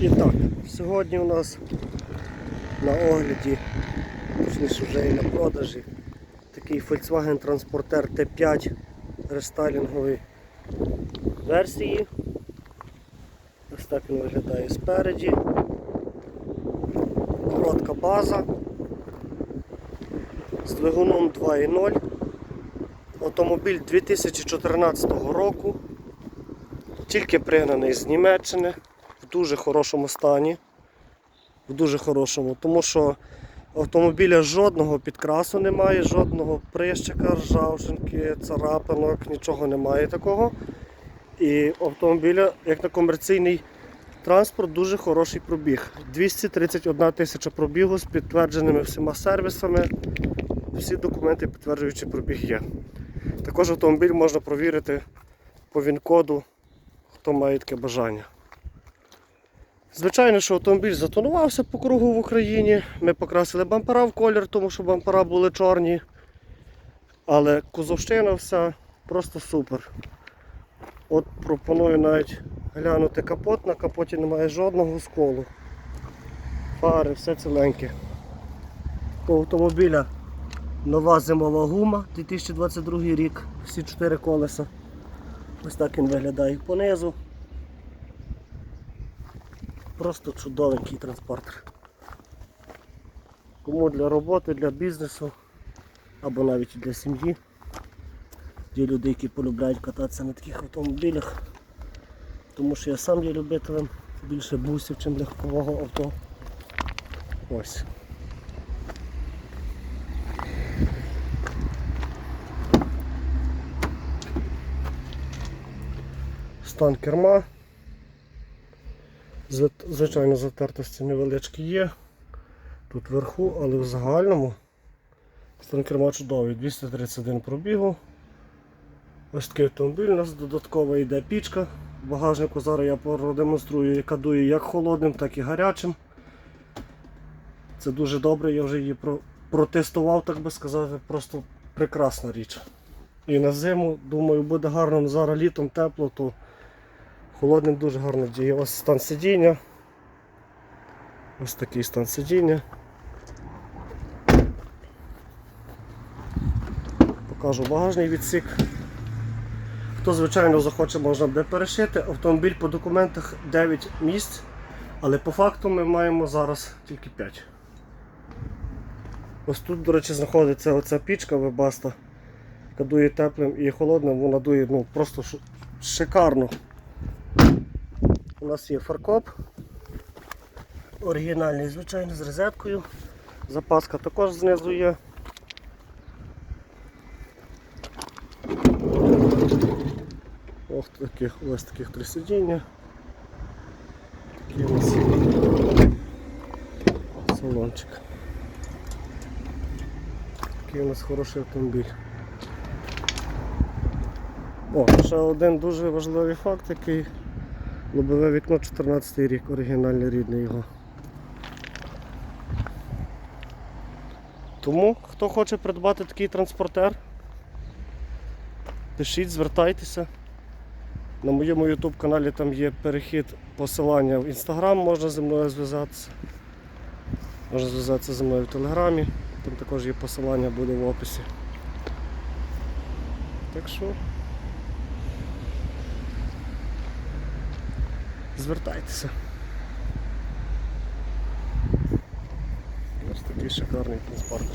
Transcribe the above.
І так, сьогодні у нас на огляді, точніше вже і на продажі, такий Volkswagen Transporter T5 рестайлінгової версії. Ось так він виглядає спереді. Коротка база з двигуном 2.0. Автомобіль 2014 року. Тільки пригнаний з Німеччини в дуже хорошому стані. В дуже хорошому, тому що автомобіля жодного підкрасу немає, жодного прищика, ржавчинки, царапинок, нічого немає такого. І автомобіля, як на комерційний транспорт, дуже хороший пробіг. 231 тисяча пробігу з підтвердженими всіма сервісами. Всі документи, підтверджуючи пробіг є. Також автомобіль можна провірити по ВІН-коду, хто має таке бажання. Звичайно, що автомобіль затонувався по кругу в Україні. Ми покрасили бампера в колір, тому що бампера були чорні. Але кузовщина вся просто супер. От пропоную навіть глянути капот, на капоті немає жодного сколу. Фари, все ціленьке. У автомобіля нова зимова гума 2022 рік, всі чотири колеса. Ось так він виглядає понизу. Просто чудовенький транспортер. Кому для роботи, для бізнесу або навіть для сім'ї. Є люди, які полюбляють кататися на таких автомобілях. Тому що я сам є любителем більше бусів, ніж легкового авто. Ось. Стан керма. Зв- Звичайно, затертості невеличкі є. Тут вверху, але в загальному стан керма чудовий. 231 пробігу. Ось такий автомобіль. У нас додатково йде пічка. Багажнику зараз я продемонструю, яка дує як холодним, так і гарячим. Це дуже добре, я вже її протестував, так би сказати, просто прекрасна річ. І на зиму, думаю, буде гарно, зараз літом тепло, то холодним дуже гарно діє. Ось стан сидіння. Ось такий стан сидіння. Покажу багажний відсік. Хто, звичайно, захоче, можна буде перешити. Автомобіль по документах 9 місць, але по факту ми маємо зараз тільки 5. Ось тут, до речі, знаходиться оця пічка вебаста, яка дує теплим і холодним, вона дує ну, просто шикарно. У нас є фаркоп. Оригінальний, звичайно, з розеткою. Запаска також знизу є. Ось таких, ось таких три сидіння. Такий у нас салончик. Такий у нас хороший автомобіль. О, ще один дуже важливий факт, який лобове вікно 14 рік, оригінальний рідний його. Тому, хто хоче придбати такий транспортер, пишіть, звертайтеся. На моєму YouTube каналі там є перехід посилання в Instagram, можна зі мною зв'язатися. Можна зв'язатися зі мною в Телеграмі, там також є посилання, буде в описі. Так що звертайтеся. Ось такий шикарний транспорт.